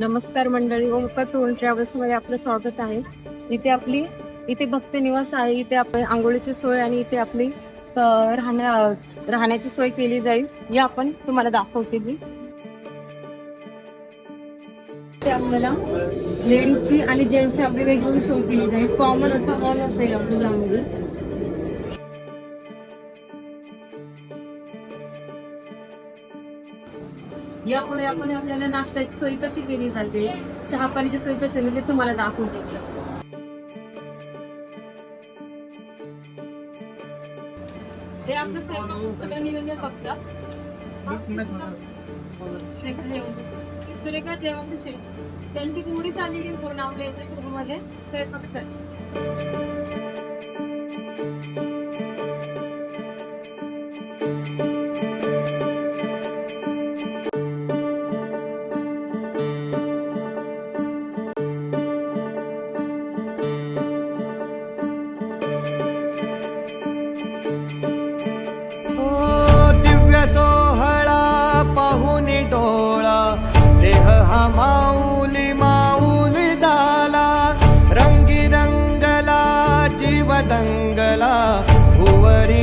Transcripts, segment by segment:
नमस्कार मंडळी ओमकार टूर ट्रॅव्हल्समध्ये आपलं स्वागत आहे. इथे आपली इथे भक्त निवास आहे. इथे आपण आंघोळीची सोय आणि इथे आपली राहण्या राहण्याची सोय केली जाईल. या आपण तुम्हाला दाखवते मी आपल्याला लेडीजची आणि जेंट्सची आपली वेगवेगळी सोय केली जाईल. कॉमन असा हॉल असेल आपल्याला यापुढे आपण आपल्याला नाश्त्याची सोय कशी केली जाते? चहा पाण्याची सोय कशी केली ते तुम्हाला दाखवते ते आपलं स्वयंपाक सगळं नियोजन बघतात सुरेखा देवापिषेक त्यांची तेवढी चाललेली पूर्ण आपल्या याच्या कुटुंबामध्ये स्वयंपाक सर. जीव दंगला भुवरी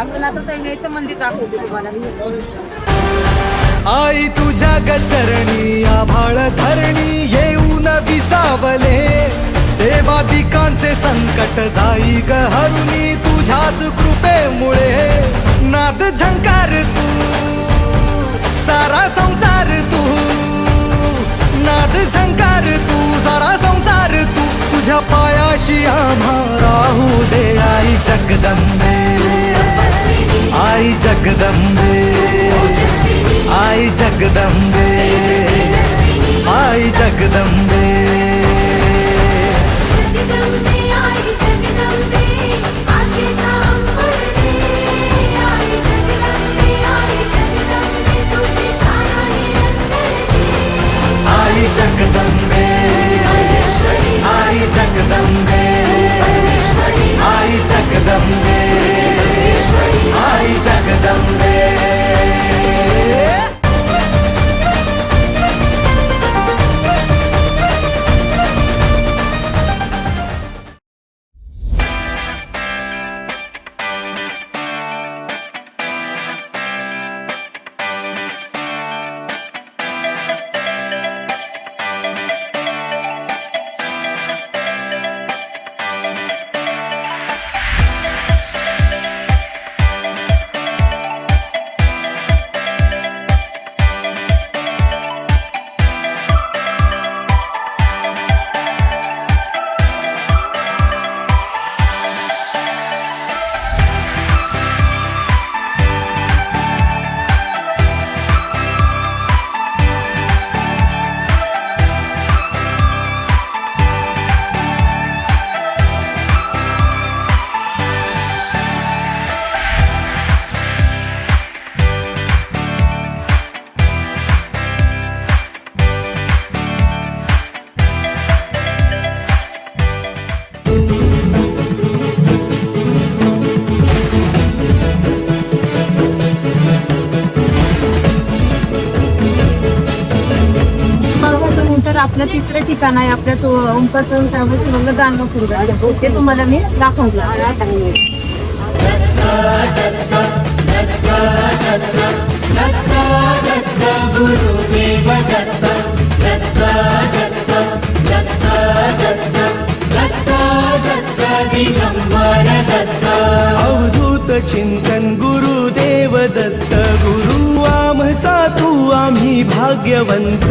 आहोत आता देवीचं मंदिर दाखवते तुम्हाला. आई तुझ्या गचरणी आभाळ धरणी येऊन विसावले. देवादिकांचे संकट जाई ग हरुणी तुझ्याच कृपेमुळे. नाद झंकार तू सारा संसार तू. नाद झंकार तू सारा संसार तू. तुझ्या पायाशी आम्हा राहू दे आई जगदंबे. आई जगदंबे आई जगदंबे आई जगदंबे तिसरं नाही आहे आपल्या तो ओंकार टोल ट्रॅव्हल्स मधलं गाणगापूर ते तुम्हाला मी दाखवलं अवधूत चिंतन गुरुदेव दत्त गुरु आमचा तू आम्ही भाग्यवंत.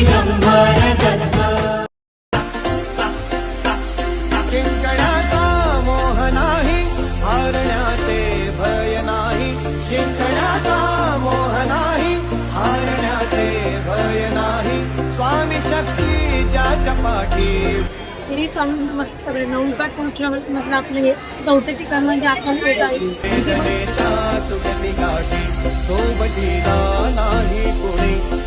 शिंकण्याचा श्री स्वामी समर्थ सगळे नवंकार टोल ट्रॅव्हल्स मधलं आपलं हे चौथे ठिकाण म्हणजे आपण पेठ आहे म्हणजे सोबतीला नाही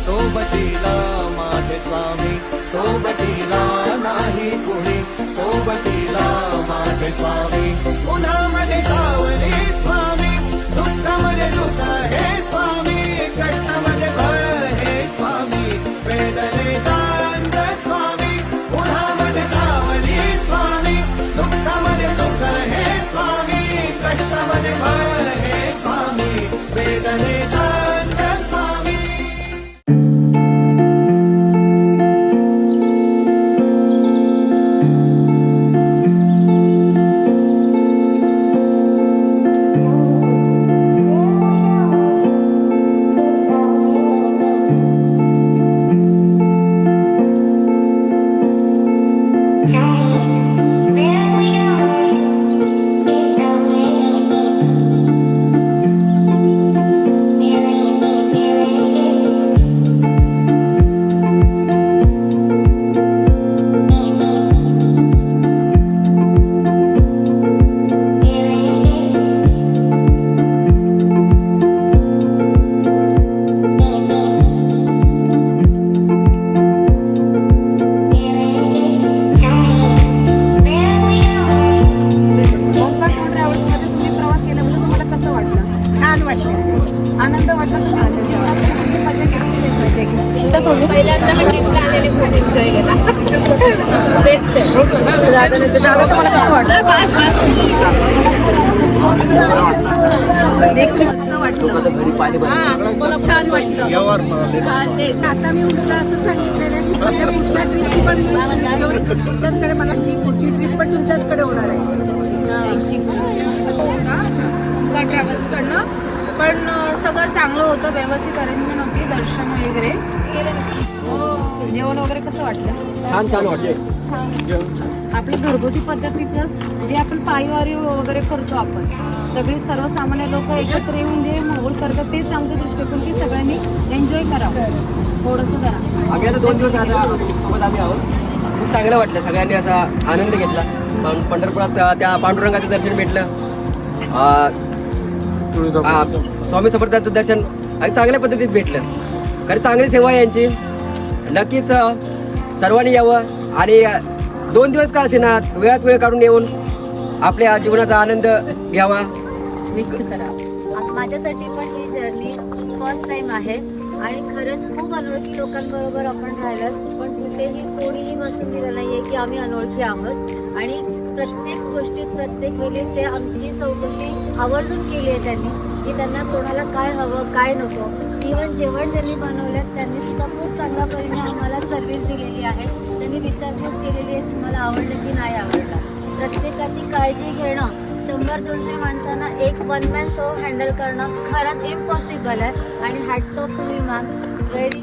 सोबतीला माझे स्वामी. सोबतीला नाही कुणी. सोबतीला माझे स्वामी. उन्हामध्ये सावली स्वामी. दुःखामध्ये सुख हे स्वामी. दादा दादा तुम्हाला कसं वाटलं. ते आता मी उलट असं सांगितलेलं की पण मी तुमच्यावर- तुमच्याचकडे मला जी पुढची ट्रिप पण तुमच्याचकडे होणार आहे ट्रॅव्हल्स कडनं पण सगळं चांगलं होतं व्यवस्थित अरेंजमेंट होती दर्शन वगैरे हो, जेवण वगैरे कसं वाटलं. छान. छान वाटले आपल्या घरगुती पद्धतीचं जे आपण पायवारी वगैरे करतो आपण. सगळे सर्वसामान्य लोक एकत्र येऊन जे माहोल करतात तेच आमचा दृष्टिकोन की सगळ्यांनी एन्जॉय करावं. थोडंसं करा आम्ही आता दोन दिवस आता सोबत आम्ही आहोत. खूप चांगलं वाटलं सगळ्यांनी असा आनंद घेतला. पण पंढरपुरात त्या- पांडुरंगाचं दर्शन भेटलं. स्वामी समर्थांचं दर्शन अगदी चांगल्या पद्धतीत भेटलं. खरं चांगली सेवा आहे यांची. नक्कीच सर्वांनी यावं आणि दोन दिवस का असेना? वेळात वेळ काढून येऊन आपल्या जीवनाचा आनंद घ्यावा. करा. माझ्यासाठी पण ही जर्नी फर्स्ट टाइम आहे. आणि खरंच खूप अनोळखी लोकांबरोबर आपण राहिलं पण कुठेही कोणीही बसून दिलं नाहीये की आम्ही अनोळखी आहोत. आणि प्रत्येक गोष्टीत प्रत्येक वेळी ते आमची चौकशी आवर्जून केली आहे त्यांनी की त्यांना कोणाला काय हवं काय नको. इवन जेवण ज्यांनी बनवलं त्यांनी सुद्धा खूप चांगल्या परीने आम्हाला सर्व्हिस दिलेली आहे. त्यांनी विचारपूस केलेली आहे तुम्हाला आवडलं की नाही आवडलं. प्रत्येकाची काळजी घेणं शंभर दोनशे माणसांना एक वन मॅन शो हँडल करणं खरंच इम्पॉसिबल आहे. आणि हॅट्स ऑफ टू विमान व्हेरी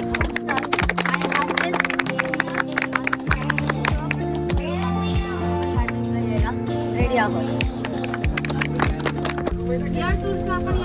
रेडी आहोत. या टूरचा आपण